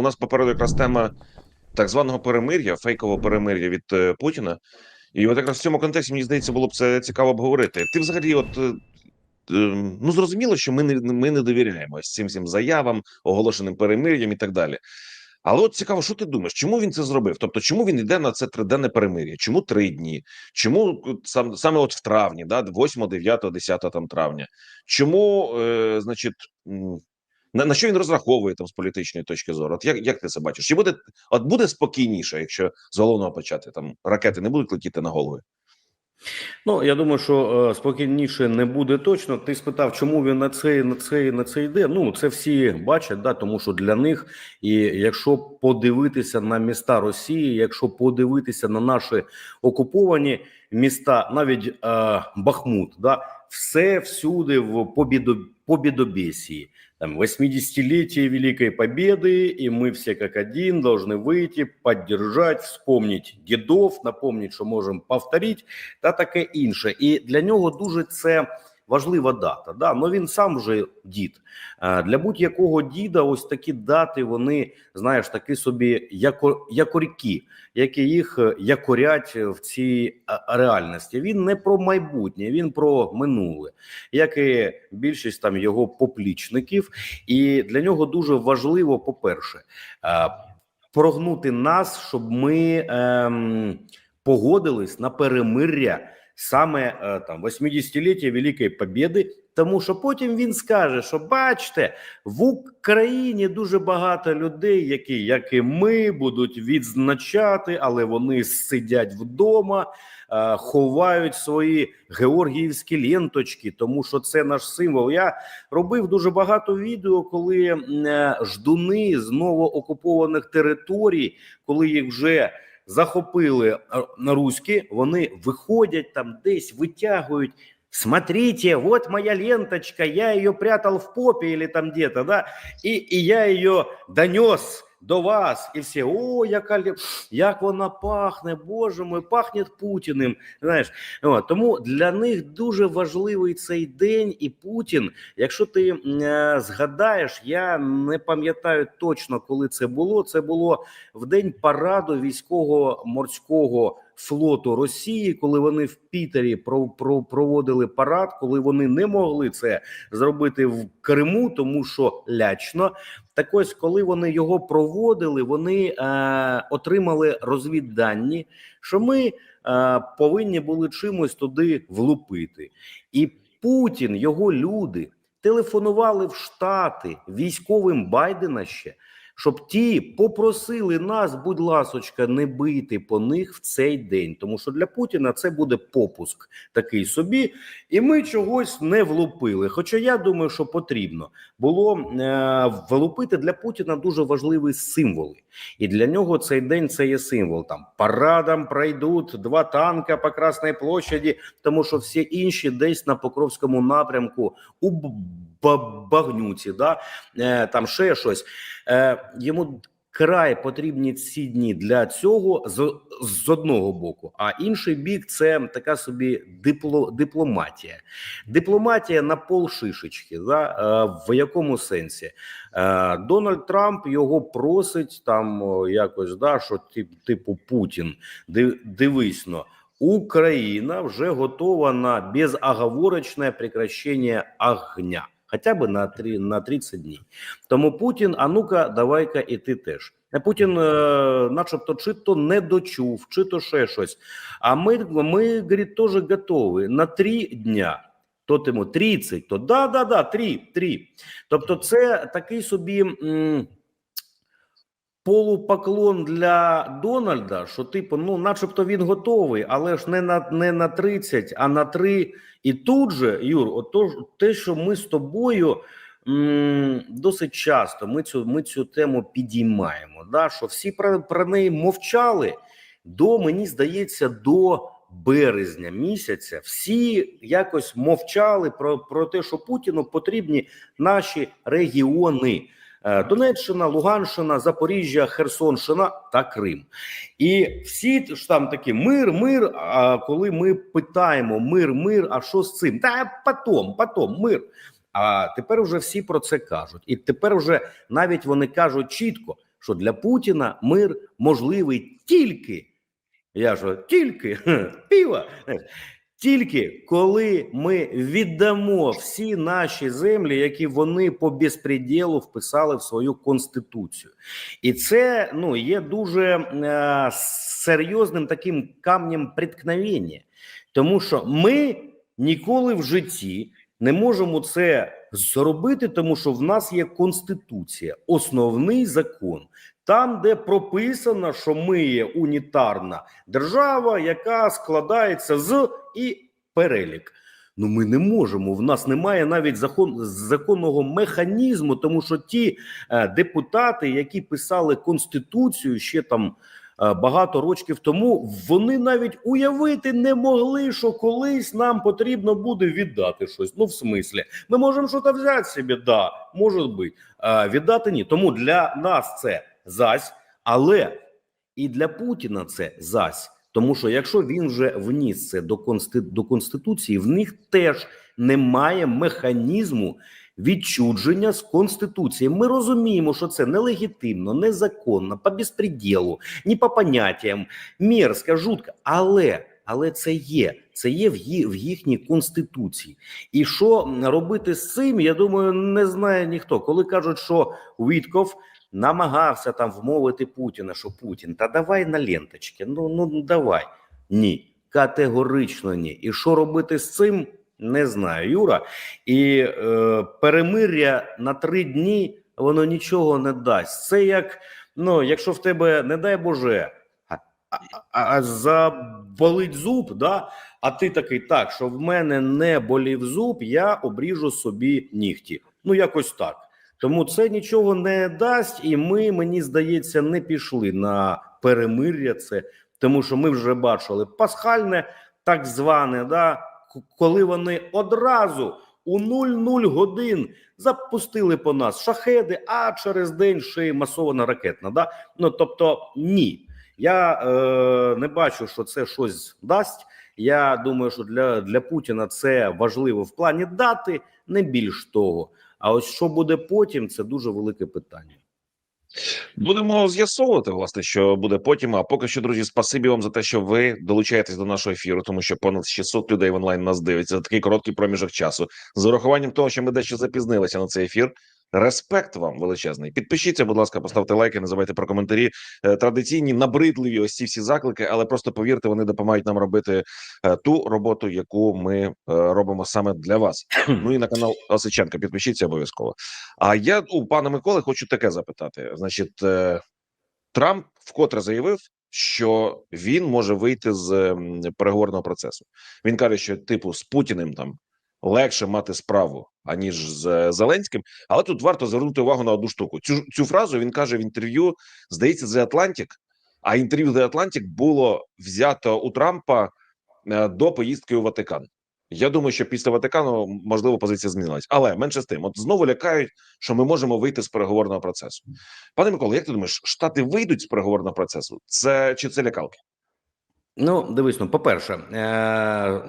у нас попереду якраз тема так званого перемир'я, фейкового перемир'я від е, Путіна. І от якраз в цьому контексті мені здається, було б це цікаво обговорити. Ти взагалі, от е, е, ну зрозуміло, що ми не ми не довіряємо цим всім заявам, оголошеним перемир'ям і так далі. Але от цікаво, що ти думаєш, чому він це зробив? Тобто, чому він йде на це триденне перемир'я? Чому три дні? Чому сам саме от в травні, да, 8, 9, 10 там травня? Чому, е, значить, на, на що він розраховує там з політичної точки зору? От як, як ти це бачиш? Чи буде от буде спокійніше, якщо з головного почати там ракети не будуть летіти на голови? Ну я думаю, що е, спокійніше не буде точно. Ти спитав, чому він на це на це на це йде? Ну це всі бачать, да, тому що для них, і якщо подивитися на міста Росії, якщо подивитися на наші окуповані міста, навіть е, Бахмут, да, все всюди в побідо, побідобєсії Там 80-летие Великой Победы, и мы все как один должны выйти, поддержать, вспомнить дідов, напомнить, що можемо повторити, та таке інше. І для нього дуже це важлива дата. Да? Ну він сам вже дід. Е, Для будь-якого діда ось такі дати, вони, знаєш, такі собі яко, якорьки, які їх е, якорять в цій е, реальності. Він не про майбутнє, він про минуле, як і більшість там його поплічників. І для нього дуже важливо, по-перше, е, прогнути нас, щоб ми ем, погодились на перемир'я саме е, там 80-ліття Великої Побєди, тому що потім він скаже, що бачите, в Україні дуже багато людей, які, як і ми, будуть відзначати, але вони сидять вдома, е, ховають свої георгіївські ленточки, тому що це наш символ. Я робив дуже багато відео, коли е, ждуни з новоокупованих територій, коли їх вже захопили руські, вони виходять там десь, витягують. Смотрите, вот моя ленточка, я ее прятал в попе или там где-то, да, и, и я ее донес до вас, і всі, о, яка як вона пахне, боже мой, пахне Путіним. Знаєш, тому для них дуже важливий цей день, і Путін, якщо ти е, згадаєш, я не пам'ятаю точно, коли це було. Це було в день параду військового морського флоту Росії, коли вони в Пітері про, про, проводили парад, коли вони не могли це зробити в Криму, тому що лячно. Так ось, коли вони його проводили, вони е, отримали розвіддані, що ми е, повинні були чимось туди влупити. І Путін, його люди телефонували в Штати військовим Байдена ще, щоб ті попросили нас, будь ласочка, не бити по них в цей день, тому що для Путіна це буде попуск такий собі, і ми чогось не влупили. Хоча я думаю, що потрібно було е, влупити для Путіна дуже важливі символи, і для нього цей день це є символ. Там парадом пройдуть два танка по Красній площаді, тому що всі інші десь на Покровському напрямку у Багнюці, да е, там ще щось. Е, йому край потрібні ці дні для цього з, з одного боку, а інший бік це така собі дипло, дипломатія. Дипломатія на пол шишечки. Да? Е, в якому сенсі? Дональд Трамп його просить там якось, да, що тип, типу Путін, дивись но. Україна вже готова на безоговорочне прекращення огня. Хоча б на, три, на 30 днів. Тому Путін, а ну-ка, давай-ка і ти теж. Путін, е, начебто, чи то не дочув, чи то ще щось. А ми, ми говорить, теж готові на три дня. То тому 30, то да, да, да, 3, 3. Тобто, це такий собі м, полупоклон для Дональда, що, типу, ну, начебто він готовий, але ж не на, не на 30, а на 3. І тут же, Юр, отож, те, що ми з тобою м, досить часто ми цю, ми цю тему підіймаємо, да, що всі про, про неї мовчали до, мені здається, до березня місяця. Всі якось мовчали про, про те, що Путіну потрібні наші регіони. Е, Донеччина, Луганщина, Запоріжжя, Херсонщина та Крим. І всі ж там такі мир, мир. А коли ми питаємо мир, мир, а що з цим? Та потом, потом, мир. А тепер вже всі про це кажуть, і тепер вже навіть вони кажуть чітко: що для Путіна мир можливий тільки. Я ж тільки піва. Тільки коли ми віддамо всі наші землі, які вони по безпреділу вписали в свою конституцію, і це ну є дуже е, серйозним таким камнем преткновення, тому що ми ніколи в житті не можемо це зробити, тому що в нас є конституція, основний закон. Там, де прописано, що ми є унітарна держава, яка складається з і перелік. Ну, ми не можемо. В нас немає навіть закон законного механізму, тому що ті е, депутати, які писали конституцію ще там багато років тому, вони навіть уявити не могли, що колись нам потрібно буде віддати щось. Ну, в смислі, ми можемо щось взяти собі, да, може бути. А віддати ні. Тому для нас це зась, але і для Путіна це зась. Тому що якщо він вже вніс це до конституції, в них теж немає механізму відчудження з конституції. Ми розуміємо, що це нелегітимно, незаконно, по безпреділу, ні по поняттям, мерзко, жутко, але. Але це є, це є в, в їхній конституції. І що робити з цим? Я думаю, не знає ніхто. Коли кажуть, що Вітков намагався там вмовити Путіна, що Путін, та давай на ленточки. Ну ну давай. Ні, категорично ні. І що робити з цим? Не знаю, Юра. І е, перемир'я на три дні воно нічого не дасть. Це як ну, якщо в тебе, не дай Боже, а, а, а заболить зуб, да? а ти такий так, що в мене не болів зуб, я обріжу собі нігті. Ну, якось так. Тому це нічого не дасть, і ми, мені здається, не пішли на перемир'я. Це тому, що ми вже бачили пасхальне, так зване, да, коли вони одразу у 00 годин запустили по нас шахеди, а через день ще й масована ракетна. Да? Ну тобто, ні. Я е, не бачу, що це щось дасть. Я думаю, що для, для Путіна це важливо в плані дати, не більш того. А ось що буде потім, це дуже велике питання. Будемо з'ясовувати, власне, що буде потім. А поки що, друзі, спасибі вам за те, що ви долучаєтесь до нашого ефіру, тому що понад 600 людей в онлайн нас дивиться за такий короткий проміжок часу. З урахуванням того, що ми дещо запізнилися на цей ефір. Респект вам величезний. Підпишіться, будь ласка, поставте лайки, не забувайте про коментарі. Е, Традиційні набридливі ось ці всі заклики, але просто повірте, вони допомагають нам робити е, ту роботу, яку ми е, робимо саме для вас. Ну і на канал Осиченка підпишіться обов'язково. А я у пана Миколи хочу таке запитати: значить, Трамп вкотре заявив, що він може вийти з переговорного процесу. Він каже, що типу з Путіним там легше мати справу аніж з е, Зеленським. Але тут варто звернути увагу на одну штуку. Цю цю фразу він каже в інтерв'ю, здається, The Atlantic, А інтерв'ю The Atlantic було взято у Трампа е, до поїздки у Ватикан. Я думаю, що після Ватикану можливо позиція змінилась, але менше з тим, от знову лякають, що ми можемо вийти з переговорного процесу. Пане Микола, як ти думаєш, штати вийдуть з переговорного процесу? Це чи це лякалки? Ну, дивись, ну, по-перше, е-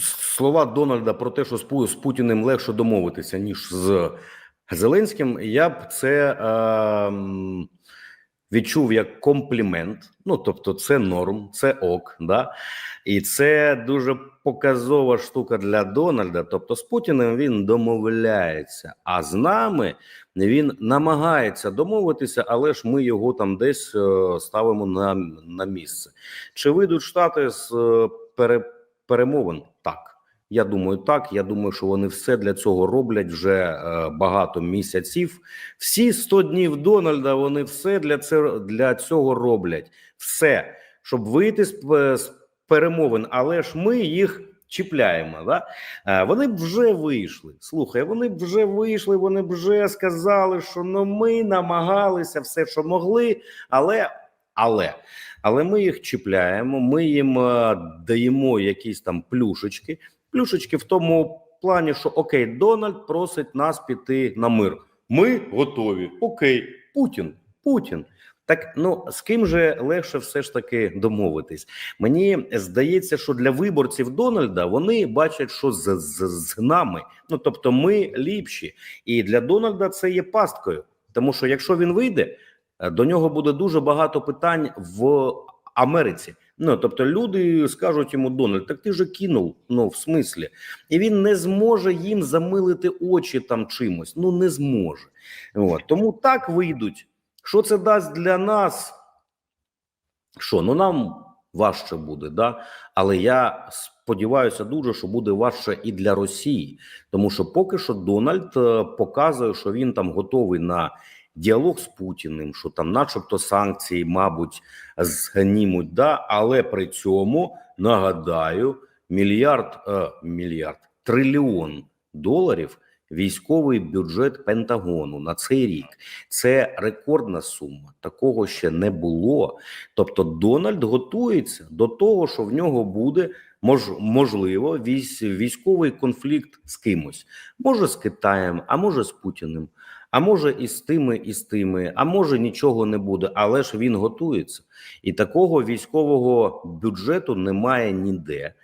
слова Дональда про те, що з, з Путіним легше домовитися, ніж з Зеленським, я б це е- відчув як комплімент. Ну, тобто, це норм, це ок, да? і це дуже показова штука для Дональда. Тобто, з Путіним він домовляється, а з нами він намагається домовитися, але ж ми його там десь е, ставимо на, на місце. Чи вийдуть штати з е, пере, перемовин? Я думаю, так. Я думаю, що вони все для цього роблять вже е, багато місяців. Всі 100 днів Дональда вони все для це для цього роблять. Все, щоб вийти з, з перемовин, але ж ми їх чіпляємо. Да? Е, Вони б вже вийшли. Слухай, вони б вже вийшли, вони б вже сказали, що ну ми намагалися все, що могли, але але. Але ми їх чіпляємо, ми їм е, даємо якісь там плюшечки. Плюшечки в тому плані, що окей, Дональд просить нас піти на мир. Ми готові. Окей, Путін, Путін. Так ну з ким же легше все ж таки домовитись? Мені здається, що для виборців Дональда вони бачать, що з, з, з нами. Ну тобто, ми ліпші, і для Дональда це є пасткою. Тому що якщо він вийде, е, до нього буде дуже багато питань в Америці. Ну тобто, люди скажуть йому Дональд, так ти же кинув. Ну в смислі, і він не зможе їм замилити очі там чимось. Ну не зможе. От. Тому так вийдуть. Що це дасть для нас? Що ну нам важче буде, да? але я сподіваюся дуже, що буде важче і для Росії, тому що поки що Дональд е, показує, що він там готовий на діалог з Путіним, що там, начебто, санкції, мабуть, зганімуть, да? але при цьому нагадаю, мільярд, е, мільярд, трильйон доларів. Військовий бюджет Пентагону на цей рік це рекордна сума. Такого ще не було. Тобто, Дональд готується до того, що в нього буде мож, можливо військ, військовий конфлікт з кимось, може з Китаєм, а може з Путіним, а може і з тими, і з тими, а може нічого не буде, але ж він готується, і такого військового бюджету немає ніде.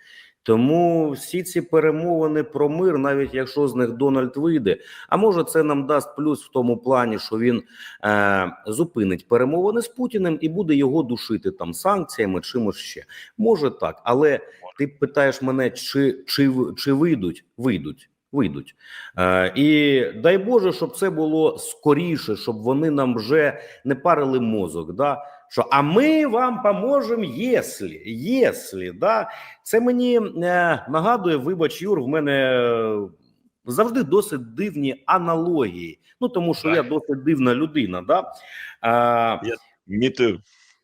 Тому всі ці перемовини про мир, навіть якщо з них Дональд вийде, а може це нам дасть плюс в тому плані, що він е, зупинить перемовини з Путіним і буде його душити там санкціями, чимось ще. Може так, але ти питаєш мене, чи, чи, чи вийдуть? Вийдуть. Вийдуть е, і дай Боже, щоб це було скоріше, щоб вони нам вже не парили мозок. Да? Що а ми вам поможемо, якщо, якщо, да? Це мені е, нагадує, вибач, Юр, в мене е, завжди досить дивні аналогії. Ну тому що Так. я досить дивна людина. Да? А, Міту.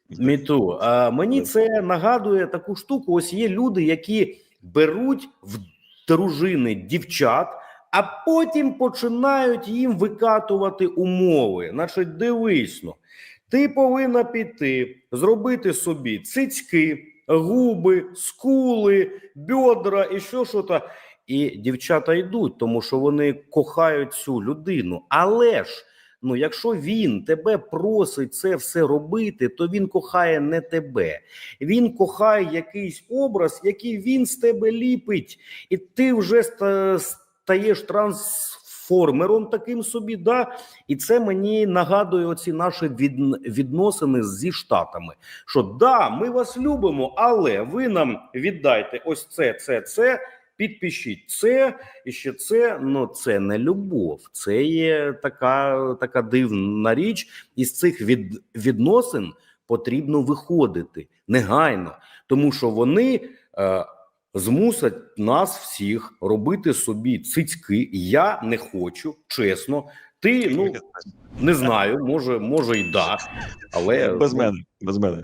Міту. А, мені це нагадує таку штуку. Ось є люди, які беруть в дружини дівчат, а потім починають їм викатувати умови. Значить, дивись, ну, ти повинна піти, зробити собі цицьки, губи, скули, бедра і що що то. І дівчата йдуть, тому що вони кохають цю людину. Але ж ну, якщо він тебе просить це все робити, то він кохає не тебе. Він кохає якийсь образ, який він з тебе ліпить, і ти вже ста- стаєш трансформером таким собі. Да? І це мені нагадує оці наші відносини зі штатами. Що да, ми вас любимо, але ви нам віддайте ось це, це, це. Підпишіть це і ще це. Ну це не любов, це є така, така дивна річ. Із цих від, відносин потрібно виходити негайно, тому що вони е, змусять нас всіх робити собі цицьки. Я не хочу, чесно. Ти ну не знаю, може, може й да, але Без мене. Без мене.